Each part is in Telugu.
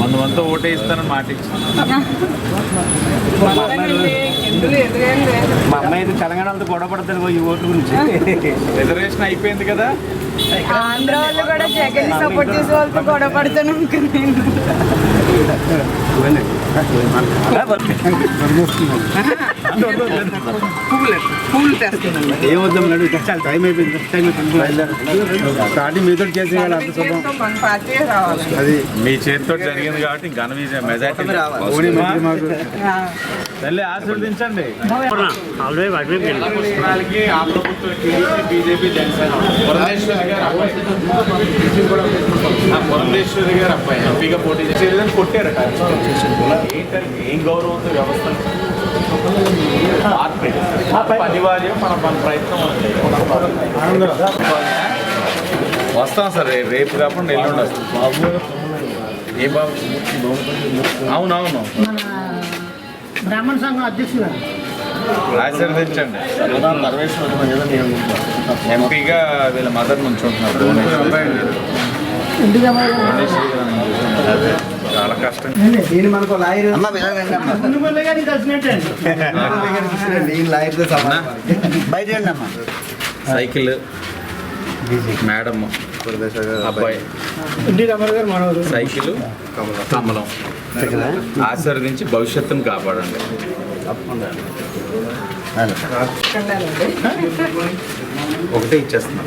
వంద వంద ఓటే ఇస్తానని మాట మా అమ్మాయి అయితే తెలంగాణ వాళ్ళతో గొడవ పడుతుంది ఈ ఓటు గురించి. రిజర్వేషన్ అయిపోయింది కదా. ఆంధ్ర వాళ్ళు కూడా జగన్ సపోర్ట్ చేసే వాళ్ళతో గొడవ పడతాను అనుకున్నాను ఏమొద్దాం నడు చాలా టైం అయిపోయింది టైం అయిపోయింది స్టార్టింగ్ మీతో చేసేయాలి అంత శుభం మన పార్టీ రావాలి అది మీ చేతితో జరిగింది కాబట్టి ఘన విజయం మెజార్టీ తల్లి ఆశీర్వదించండి బీజేపీ జనసేన పురంధేశ్వరి గారు అబ్బాయి. ఆ పురంధేశ్వరి గారు అబ్బాయి. ఎంపీగా పోటీ చేసేదని కొట్టారు ఏంటంటే ఏం గౌరవంతో వ్యవస్థ అనివార్యం మన మన ప్రయత్నం. వస్తాం సార్ రే- రేపు కాకుండా ఎల్లుండి వస్తాం. ఏ బాబు? అవునవును. బ్రాహ్మణ సంఘం అధ్యక్షుడు? ఆశీర్వదించండి. ఎంపీగా వీళ్ళ మదర్ నుంచి ఉంటున్నారు. చాలా కష్టం. మనకు లాయర్ సమానం బయట అమ్మా. సైకిల్ మేడం అబ్బాయి. ఇంటి రమణ గారు మనవరు సైకిల్ కమలం. ఆశీర్వదించి భవిష్యత్తును కాపాడండి. ఒకటే ఇచ్చేస్తున్నాం.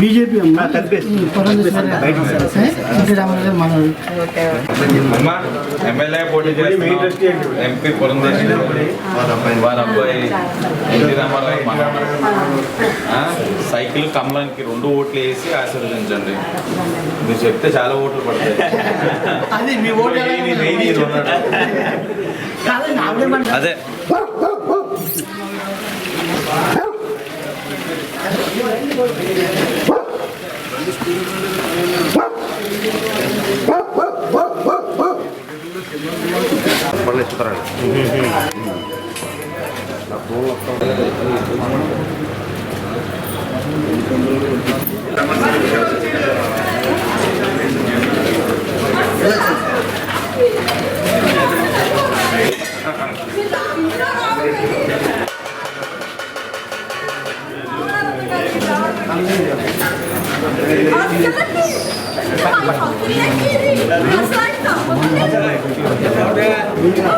బీజేపీ అమ్మ. ఎమ్మెల్యే పోటీ ఎంపీ పురంధేశ్వరి వారి అబ్బాయి ఎన్టీ రామారావు సైకిల్ కమలానికి రెండు ఓట్లు వేసి ఆశీర్వదించండి. మీరు చెప్తే చాలా ఓట్లు పడతాయి. అది మీ ఓటు ఎలా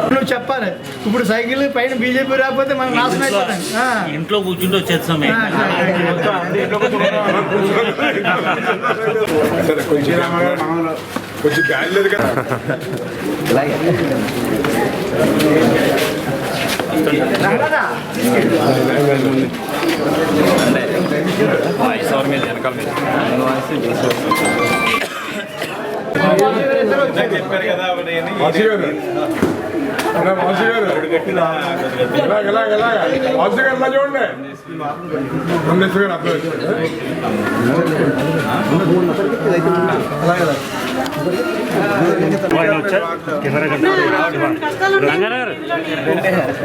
నువ్వు చెప్పాలి. ఇప్పుడు సైకిల్ పైన బీజేపీ రాకపోతే మనం నాశనం అయిపోతాం. ఆ. ఇంట్లో కూర్చుంటే వచ్చేస్తాం. కొంచెం గాలి లేదు కదా. ఇందాక చెప్పారు కదా ఆవిడ ఏని- వాసు గారు అలా వాసు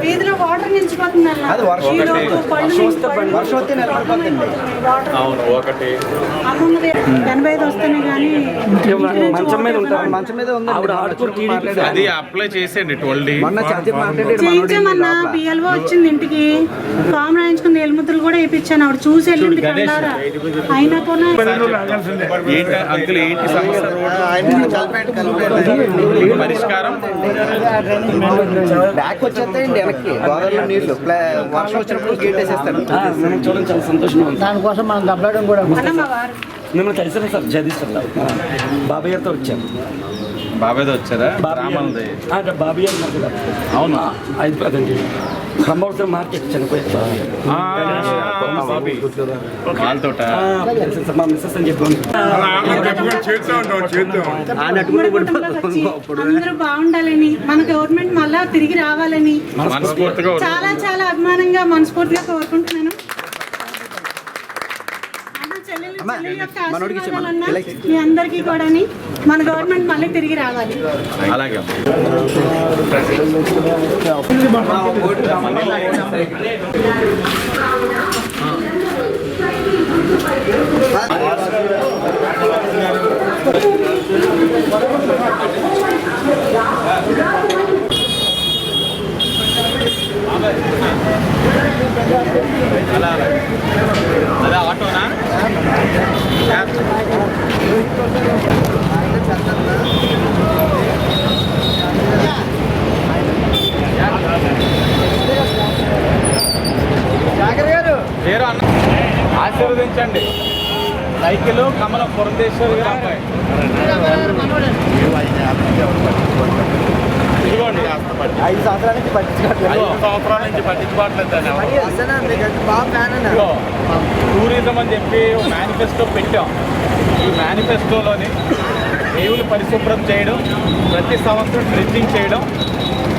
వీధిలో వాటర్ నిలిచిపోతుంది అది వర్షం వస్తే నిలబడిపోతుంది. వాటర్ అవును ఒకటి. ఎనభై ఐదు వస్తేనే కానీ మంచం మీద ఉంటారు. మంచం మీద ఉంది. అది అప్లై చేసేయండి ట్వెల్వ్ చేయించామన్నా బిఎల్ఓ వచ్చింది ఇంటికి. ఫామ్ రాయించుకుని ఏలుముద్రలు కూడా వేయించాను. ఆవిడ చూసి వెళ్ళింది కళ్ళారా అయినా కూడా ఏంటి అంకుల్ ఏంటి సమస్య? రోడ్డు పరిష్కారం? బ్యాక్ వచ్చేస్తాయండి వెనక్కి. గోదావరిలో నీళ్ళు. ప్లా- వర్షం వచ్చినప్పుడు గేట్ వేసేస్తాడు చూడండి చాలా సంతోషంగా ఉంది. దానికోసం మనం దెబ్బలాడడం కూడా మిమ్మల్ని కలిసాను సార్ వచ్చాను. బాబాయ్ది వచ్చారా? రామన్ది బాబీ అని నాకు తెలుసు. అవును ఐదు పదండి బ్రహ్మవరం మార్కెట్ అందరూ బాగుండాలని మన గవర్నమెంట్ మళ్ళా తిరిగి రావాలని చాలా చాలా అభిమానంగా మనస్ఫూర్తిగా కోరుకుంటున్నాను అన్న, చెల్లెలు- అమ్మా, చెల్లెలు యొక్క మనోడికి ఇచ్చే మన- ఆశీర్వాదాలన్నా ఇలా ఇచ్చే. మీ అందరికీ కూడా మన గవర్నమెంట్ మళ్ళీ తిరిగి రావాలి. అలాగే ఆశీర్వదించండి సైకిల్ కమల పురంధేశ్వరి గారు ఇదిగోండి. ఐదు సంవత్సరాల నుంచి పట్టించుకోవట్లేదు. ఐదు సంవత్సరాల పట్టించుకోవట్లేదు టూరిజం అని చెప్పి మేనిఫెస్టో పెట్టాం. ఈ మేనిఫెస్టోలోని దేవుని పరిశుభ్రం చేయడం ప్రతి సంవత్సరం డ్రెడ్జింగ్ చేయడం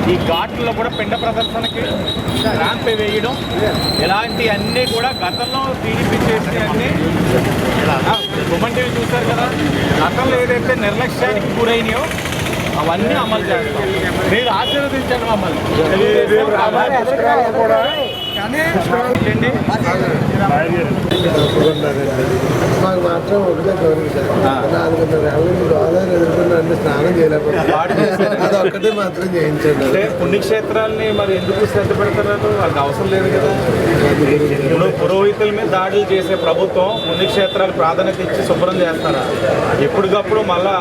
ఈ ఘాట్లలో కూడా పిండ ప్రదర్శనకి ర్యాంప్ వేయడం ఇలాంటి అన్నీ కూడా గతంలో టీడీపీ చేసిన అన్ని టీవీ చూశారు కదా గతంలో ఏదైతే నిర్లక్ష్యానికి గురైనాయో అవన్నీ అమలు చేస్తాం మీరు ఆశీర్వదించండి మమ్మల్ని మాకు మాత్రం ఒకటే నాలుగున్నర గోదావరి స్నానం చేయలేకపోతే అది ఒక్కటే మాత్రం చేయించండి అంటే పుణ్యక్షేత్రాల్ని మరి ఎందుకు శ్రద్ధ పెడతారు వాళ్ళకి అవసరం లేదు కదా. ఇప్పుడు పురోహితుల మీద దాడులు చేసే ప్రభుత్వం పుణ్యక్షేత్రాలు ప్రాధాన్యత ఇచ్చి శుభ్రం చేస్తారా? ఎప్పటికప్పుడు మళ్ళా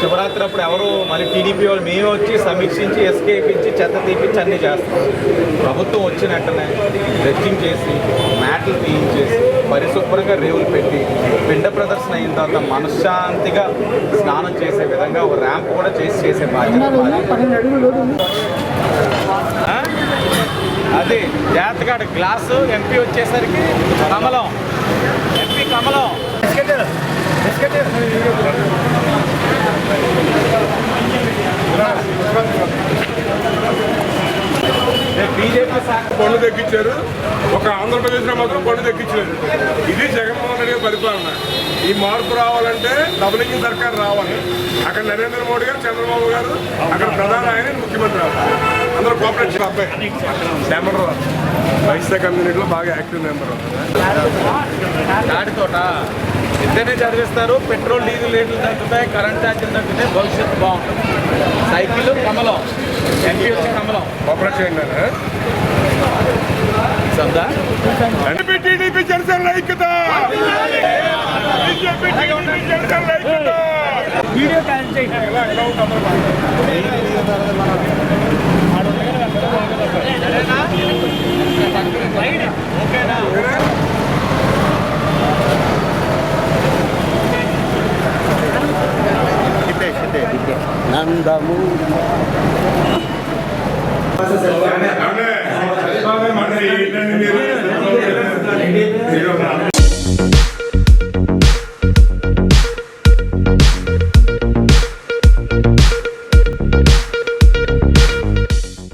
శివరాత్రి అప్పుడు ఎవరు మరి టీడీపీ వాళ్ళు మేమే వచ్చి సమీక్షించి ఎస్కేపించి చెత్త తీపించి అన్నీ చేస్తాం ప్రభుత్వం వచ్చిన వెంటనే డ్రెడ్జింగ్ చేసి మ్యాట్లు తీయించేసి పరిశుభ్రంగా రేవులు పెట్టి పిండ ప్రదర్శన అయిన తర్వాత మనశ్శాంతిగా స్నానం చేసే విధంగా ఒక ర్యాంప్ కూడా చేసి చేసే బాధ్యత? అది జాతకాడ గ్లాసు ఎంపీ వచ్చేసరికి కమలం ఎంపీ కమలం పన్ను తగ్గించారు ఒక ఆంధ్రప్రదేశ్లో మాత్రం పన్ను తగ్గించలేదు ఇది జగన్మోహన్ రెడ్డి గారి పరిపాలన. ఈ మార్పు రావాలంటే డబుల్ ఇంజిన్ సర్కార్ రావాలి. అక్కడ నరేంద్ర మోడీ గారు చంద్రబాబు గారు అక్కడ ప్రధాన ఆయన ముఖ్యమంత్రి అవ్వాలి అందరూ కోఆపరేట్ చేయాలి. అబ్బాయి. నెంబర్ వైశాఖ కమ్యూనిటీలో బాగా యాక్టివ్ నెంబర్ దాటితోట ఇద్దరినే చదివిస్తారు. పెట్రోల్ డీజిల్ రేట్లు తగ్గుతాయి. కరెంట్ ఛార్జీలు తగ్గుతాయి. భవిష్యత్తు బాగుంటుంది. సైకిల్ కమలం. ఎంపీ వచ్చి కమలం. కోఆపరేట్ చేయండి టీడీపీ టీడీపీ జనసేన ఐక్యత! బీజేపీ టీడీపీ జనసేన ఐక్యత! వీడియో క్యాన్సిల్ చేయండి. ఉంది అందరూ బాగా. నందము అంటే, అంటే ఏంటండి మీరు? మీరు